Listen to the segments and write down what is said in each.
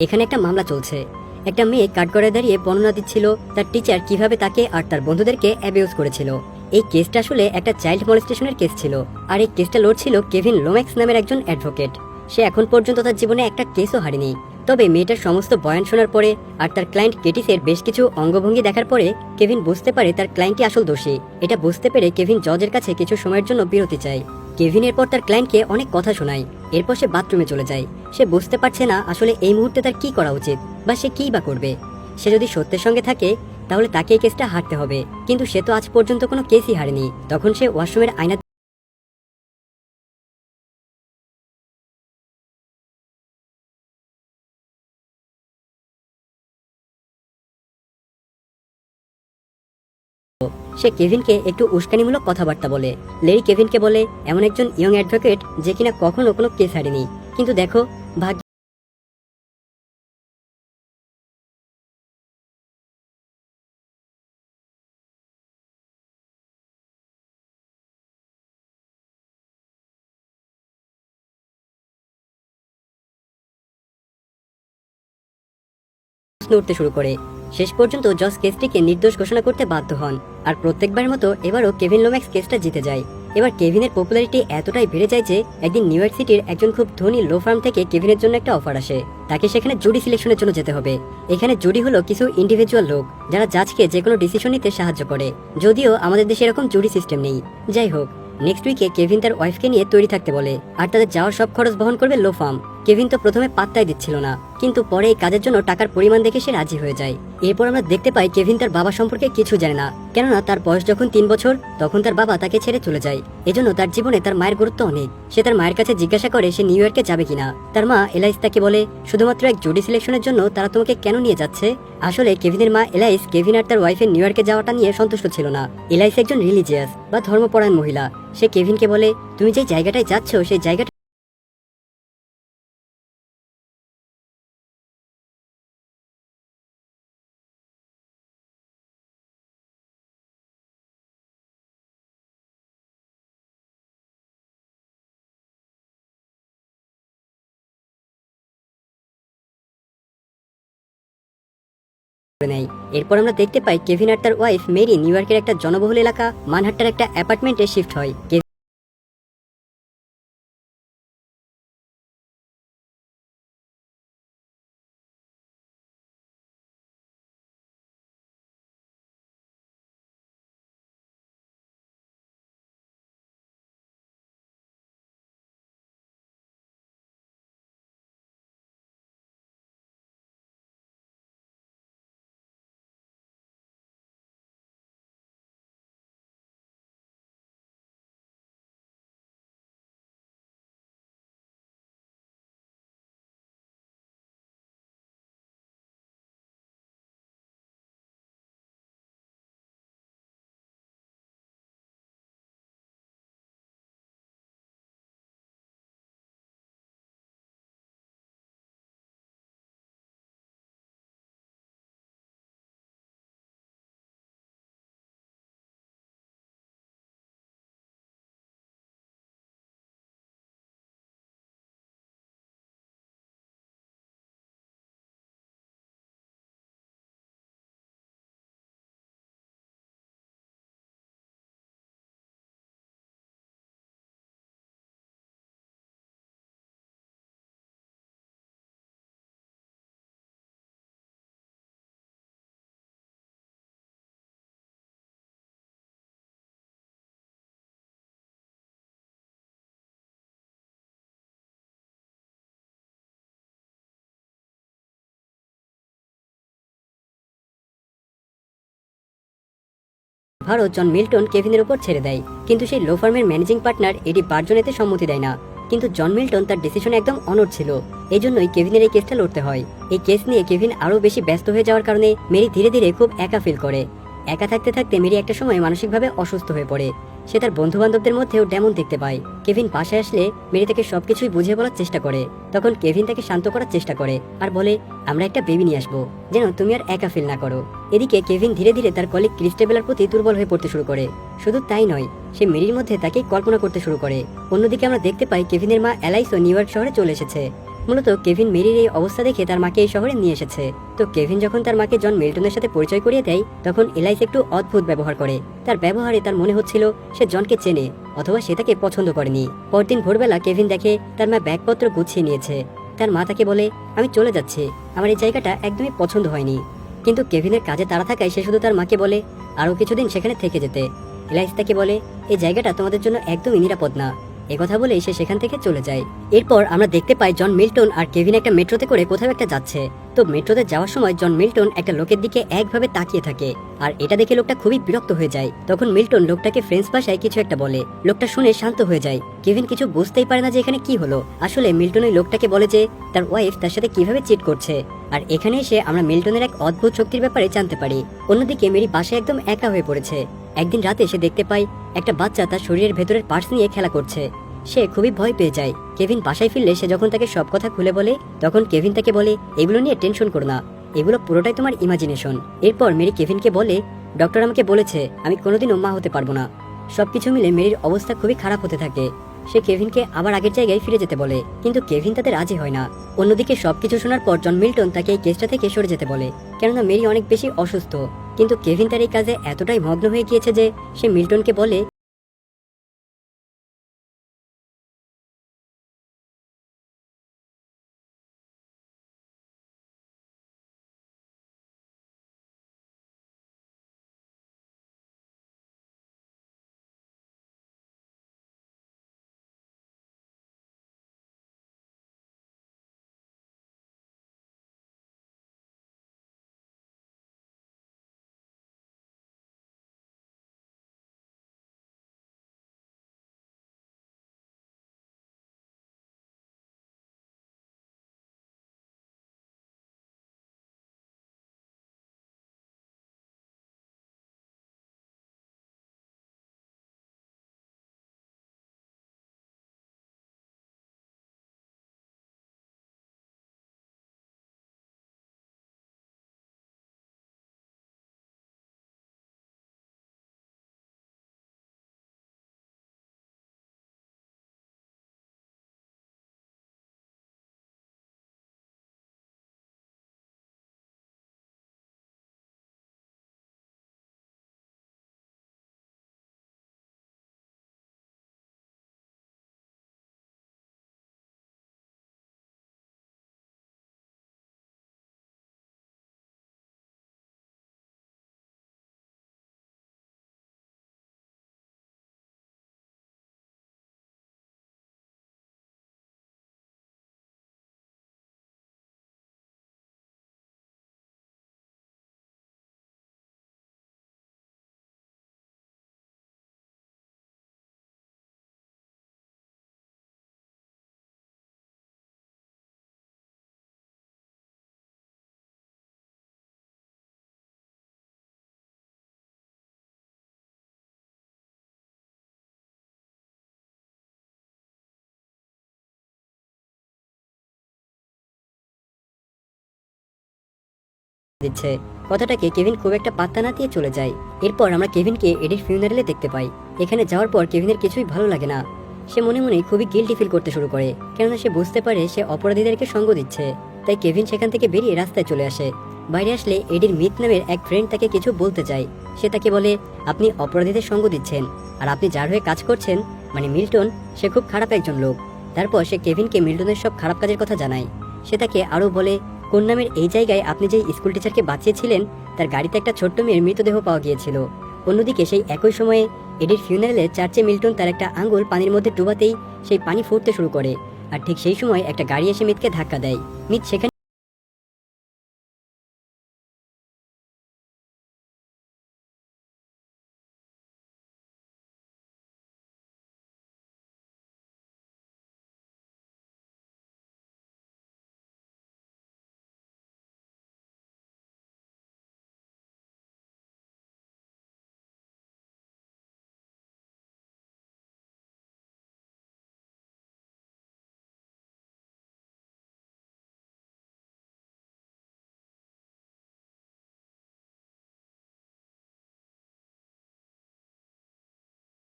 এখানে একটা মামলা চলছে। একটা মেয়ে কাঠগড়ায় দাঁড়িয়ে বর্ণনা দিচ্ছিল তার টিচার কীভাবে তাকে আর তার বন্ধুদেরকে অ্যাবিউজ করেছিল। এই কেসটা আসলে একটা চাইল্ড মলেস্টেশনের কেস ছিল। আর এই কেসটা লড়ছিল কেভিন লোম্যাক্স নামের একজন অ্যাডভোকেট সে এখন পর্যন্ত তার জীবনে একটা কেসও হারেনি। তবে মেয়েটার সমস্ত বয়ান শোনার পরে আর তার ক্লায়েন্ট কেটিসের বেশ কিছু অঙ্গভঙ্গি দেখার পরে কেভিন বুঝতে পারে তার ক্লায়েন্টই আসল দোষী। এটা বুঝতে পেরে কেভিন জজের কাছে কিছু সময়ের জন্য বিরতি চায়। কেভিন এরপর তার ক্লায়েন্টকে অনেক কথা শোনায়। এরপর সে বাথরুমে চলে যায়। সে বুঝতে পারছে না আসলে এই মুহূর্তে তার কি করা উচিত বা সে কি বা করবে। সে যদি সত্যের সঙ্গে থাকে, তাহলে তাকে এই কেসটা হারতে হবে। কিন্তু সে তো আজ পর্যন্ত কোনো কেসই হারেনি। তখন সে ওয়াশরুমের আয়না সে কেভিনকে একটু উস্কানিমূলক কথাবার্তা বলে। লেরি কেভিনকে বলে, এমন একজন ইয়ং অ্যাডভোকেট যে কিনা কখনো কোনো কেস হারেনি। কিন্তু দেখো, ভাগ্য উঠতে শুরু করে। শেষ পর্যন্ত জজ কেসটিকে নির্দোষ ঘোষণা করতে বাধ্য হন। আর প্রত্যেকবারের মতো এবারও কেভিন লোম্যাক্স কেসটা জিতে যায়। এবার কেভিনের পপুলারিটি এতটাই বেড়ে যায় যে একদিন নিউ ইয়র্ক সিটির একজন খুব ধনী লো ফার্ম থেকে কেভিনের জন্য একটা অফার আসে। তাকে সেখানে জুডি সিলেকশনের জন্য যেতে হবে। এখানে জুডি হলো কিছু ইন্ডিভিজুয়াল লোক, যারা জাজকে যে কোনো ডিসিশন নিতে সাহায্য করে। যদিও আমাদের দেশে এরকম জুডি সিস্টেম নেই। যাই হোক নেক্সট উইকে কেভিন তার ওয়াইফকে নিয়ে তৈরি থাকতে বলে। আর তাদের যাওয়ার সব খরচ বহন করবে লো ফার্ম কেভিন তো প্রথমে পাত্তাই দিচ্ছিল না, কিন্তু পরে এই কাজের জন্য টাকার পরিমাণ দেখে সে রাজি হয়ে যায়। এরপর আমরা দেখতে পাই কেভিন তার বাবা সম্পর্কে কিছু জানে না, কেননা তার বয়স যখন তিন বছর, তখন তার বাবা তাকে ছেড়ে চলে যায়। এজন্য তার জীবনে তার মায়ের গুরুত্ব অনেক সে তার মায়ের কাছে জিজ্ঞাসা করে সে নিউ ইয়র্কে যাবে কিনা। তার মা এলাইস তাকে বলে, শুধুমাত্র এক জুডি সিলেকশনের জন্য তারা তোমাকে কেন নিয়ে যাচ্ছে? আসলে কেভিনের মা এলাইস, কেভিন আর তার ওয়াইফের নিউ ইয়র্কে যাওয়াটা নিয়ে সন্তুষ্ট ছিল না। এলাইস একজন রিলিজিয়াস বা ধর্মপরায়ণ মহিলা। সে কেভিনকে বলে, তুমি যে জায়গাটায় যাচ্ছ, সেই জায়গাটা নেয় এরপর আমরা দেখতে পাই কেভিন আর তার ওয়াইফ মেরি নিউ ইয়র্কের একটা জনবহুল এলাকা, মানহাট্টার একটা অ্যাপার্টমেন্টে শিফট হয়। ভারত জন মিল্টন কেভিনের উপর ছেড়ে দেয়। কিন্তু সেই লো ফার্মের ম্যানেজিং পার্টনার এটি বার্জন এতে সম্মতি দেয় না। কিন্তু জন মিল্টন তার ডিসিশন একদম অনড় ছিল। এই জন্যই কেভিনের এই কেসটা লড়তে হয়। এই কেস নিয়ে কেভিন আরও বেশি ব্যস্ত হয়ে যাওয়ার কারণে মেরি ধীরে ধীরে খুব একা ফিল করে। একা থাকতে থাকতে মেরি একটা সময় মানসিকভাবে অসুস্থ হয়ে পড়ে। সে তার বন্ধু বান্ধবদের মধ্যেও ডেমন দেখতে পায়। কেভিন পাশে আসলে মেরি তাকে সবকিছুই বুঝিয়ে বলার চেষ্টা করে। তখন কেভিন তাকে শান্ত করার চেষ্টা করে আর বলে, আমরা একটা বেবি নিয়ে আসব। যেন তুমি আর একা ফিল না করো। এদিকে কেভিন ধীরে ধীরে তার কলিগ ক্রিস্টেবেলার প্রতি দুর্বল হয়ে পড়তে শুরু করে। শুধু তাই নয়, সে মেরির মধ্যে তাকে কল্পনা করতে শুরু করে। অন্যদিকে আমরা দেখতে পাই কেভিনের মা অ্যালাইসও নিউ ইয়র্ক শহরে চলে এসেছে। মূলত কেভিন মেরির এই অবস্থা দেখে তার মাকে এই শহরে নিয়ে এসেছে। তো কেভিন যখন তার মাকে জন মিল্টনের সাথে পরিচয় করিয়ে দেয়, তখন এলাইস একটু অদ্ভুত ব্যবহার করে। তার ব্যবহারে তার মনে হচ্ছিল সে জনকে চেনে, অথবা সে তাকে পছন্দ করেনি। পরদিন ভোরবেলা কেভিন দেখে তার মা ব্যাগপত্র গুছিয়ে নিয়েছে। তার মা তাকে বলে, আমি চলে যাচ্ছি। আমার এই জায়গাটা একদমই পছন্দ হয়নি। কিন্তু কেভিনের কাজে তাড়া থাকায় সে শুধু তার মাকে বলে, আরও কিছুদিন সেখানে থেকে যেতে। এলাইস তাকে বলে, এই জায়গাটা তোমাদের জন্য একদমই নিরাপদ না। একথা বলে সে সেখান থেকে চলে যায়। এরপর আমরা দেখতে পাই জন মিল্টন আর কেভিন একটা মেট্রোতে করে কোথাও একটা যাচ্ছে। তো মেট্রোতে যাওয়ার সময় জন মিল্টন একটা লোকের দিকে একভাবে তাকিয়ে থাকে। আর এটা দেখে লোকটা খুবই বিরক্ত হয়ে যায়। তখন মিল্টন লোকটাকে ফ্রেঞ্চ ভাষায় কিছু একটা বলে। লোকটা শুনে শান্ত হয়ে যায়। কেভিন কিছু বুঝতেই পারে না যে এখানে কি হলো। আসলে মিল্টন ওই লোকটাকে বলে যে তার ওয়াইফ তার সাথে কীভাবে চিট করছে। আর এখানে এসে আমরা মিল্টনের এক অদ্ভুত শক্তির ব্যাপারে জানতে পারি। অন্যদিকে মেরি পাশে একদম একা হয়ে পড়েছে। একদিন রাতে সে দেখতে পায় একটা বাচ্চা তার শরীরের ভেতরের পার্স নিয়ে খেলা করছে। সে খুবই ভয় পেয়ে যায়। কেভিন বাসায় ফিরলে সে যখন তাকে সব কথা খুলে বলে, তখন কেভিন তাকে বলে, এগুলো নিয়ে টেনশন করো না। এগুলো পুরোটাই তোমার ইমাজিনেশন এরপর মেরি কেভিনকে বলে, ডক্টর আমাকে বলেছে, আমি কোনোদিনও মা হতে পারব না। সবকিছু মিলে মেরির অবস্থা খুবই খারাপ হতে থাকে। সে কেভিনকে আবার আগের জায়গায় ফিরে যেতে বলে। কিন্তু কেভিন তাতে রাজি হয় না। অন্যদিকে সবকিছু শোনার পর জন মিল্টন তাকে এই কেসটা থেকে সরে যেতে বলে। কেননা মেরি অনেক বেশি অসুস্থ। কিন্তু কেভিন তার এই কাজে এতটাই মগ্ন হয়ে গিয়েছে যে সে মিল্টনকে বলে দিচ্ছে। কথাটাকে কেভিন খুব একটা পাত্তা না দিয়ে চলে যায়। এরপর আমরা কেভিনকে এডির ফিউনারেলে দেখতে পাই। এখানে যাওয়ার পর কেভিনের কিছুই ভালো লাগে না। সে মনে মনে খুবই গিল্টি ফিল করতে শুরু করে, কেননা সে বুঝতে পারে সে অপরাধীদেরকে সঙ্গ দিচ্ছে। তাই কেভিন সেখান থেকে বেরিয়ে রাস্তায় চলে আসে। বাইরে আসলে এডির মিত নামের এক ফ্রেন্ড তাকে কিছু বলতে চায়। সে তাকে বলে, আপনি অপরাধীদের সঙ্গ দিচ্ছেন, আর আপনি যার হয়ে কাজ করছেন মানে মিল্টন, সে খুব খারাপ একজন লোক। তারপর সে কেভিনকে মিল্টনের সব খারাপ কাজের কথা জানায়। সে তাকে আরও বলে কোন নামের এই জায়গায় আপনি যে স্কুল টিচারকে বাঁচিয়েছিলেন, তার গাড়িতে একটা ছোট্ট মেয়ের মৃতদেহ পাওয়া গিয়েছিল। অন্যদিকে সেই একই সময়ে এডির ফিউনারেলে চার্চে মিল্টন তার একটা আঙ্গুল পানির মধ্যে ডুবাতেই সেই পানি ফুটতে শুরু করে। আর ঠিক সেই সময় একটা গাড়ি এসে মিতকে ধাক্কা দেয়। মিত সেখানে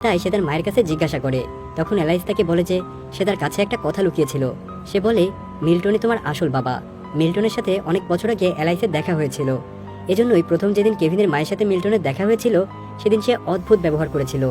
তাই সে তার মায়ের কাছে জিজ্ঞাসা করে। তখন এলাইস তাকে বলে যে, সে তার কাছে একটা কথা লুকিয়েছিল। সে বলে, মিল্টনই তোমার আসল বাবা। মিল্টনের সাথে অনেক বছর আগে এলাইসের দেখা হয়েছিল। এজন্যই প্রথম যেদিন কেভিনের মায়ের সাথে মিল্টনের দেখা হয়েছিল, সেদিন সে অদ্ভুত ব্যবহার করেছিল।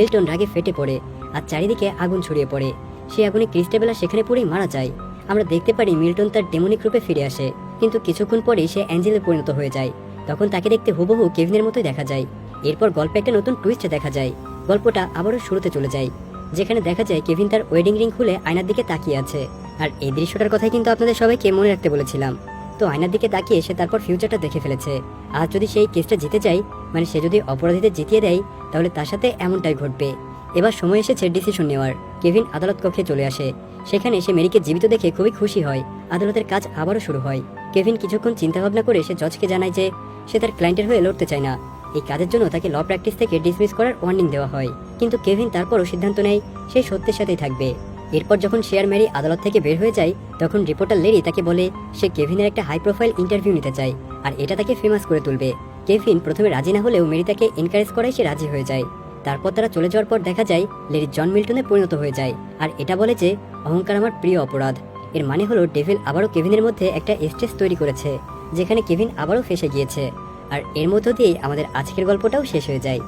মিল্টন রাগে ফেটে পড়ে আর চারিদিকে আগুন ছড়িয়ে পড়ে। সেই আগুনে ক্রিস্টেবেলা সেখানে পড়েই মারা যায়। আমরা দেখতে পারি মিল্টন তার ডেমনিক রূপে ফিরে আসে, কিন্তু কিছুক্ষণ পরেই সে অ্যাঞ্জেলে পরিণত হয়ে যায়। তখন তাকে দেখতে হুবহু কেভিনের মতোই দেখা যায়। এরপর গল্পে একটা নতুন টুইস্ট দেখা যায়। গল্পটা আবারও শুরুতে চলে যায়, যেখানে দেখা যায় কেভিন তার ওয়েডিং রিং খুলে আয়নার দিকে তাকিয়ে আছে। আর এই দৃশ্যটার কথাই কিন্তু আপনাদের সবাইকে মনে রাখতে বলেছিলাম। তো আয়নার দিকে তাকিয়ে সে তারপর ফিউচারটা দেখে ফেলেছে। আর যদি সেই কেসটা জিতে যায় মানে সে যদি অপরাধীদের জিতিয়ে দেয়, তাহলে তার সাথে এমনটাই ঘটবে। এবার সময় এসেছে ডিসিশন নেওয়ার। কেভিন আদালত কক্ষে চলে আসে। সেখানে সে মেরিকে জীবিত দেখে খুবই খুশি হয়। আদালতের কাজ আবারও শুরু হয়। কেভিন কিছুক্ষণ চিন্তা ভাবনা করে সে জজকে জানায় যে সে তার ক্লায়েন্টের হয়ে লড়তে চায় না। এই কাজের জন্য তাকে ল প্র্যাকটিস থেকে ডিসমিস করার ওয়ার্নিং দেওয়া হয়। কিন্তু কেভিন তারপরও সিদ্ধান্ত নেয়, সে সত্যের সাথেই থাকবে। এরপর যখন শেয়ার ম্যারি আদালত থেকে বের হয়ে যায়, তখন রিপোর্টার লেরি তাকে বলে সে কেভিনের একটা হাই প্রোফাইল ইন্টারভিউ নিতে চায়, আর এটা তাকে ফেমাস করে তুলবে। কেভিন প্রথমে রাজি না হলেও মেরি তাকে এনকারেজ করায় সে রাজি হয়ে যায়। তারপর তারা চলে যাওয়ার পর দেখা যায়, লেরি জন মিল্টনে পরিণত হয়ে যায়, আর এটা বলে যে, অহংকার আমার প্রিয় অপরাধ। এর মানে হলো, ডেভিল আবারও কেভিনের মধ্যে একটা স্টেজ তৈরি করেছে, যেখানে কেভিন আবারও ফেসে গিয়েছে। আর এর মধ্য দিয়েই আমাদের আজকের গল্পটাও শেষ হয়ে যায়।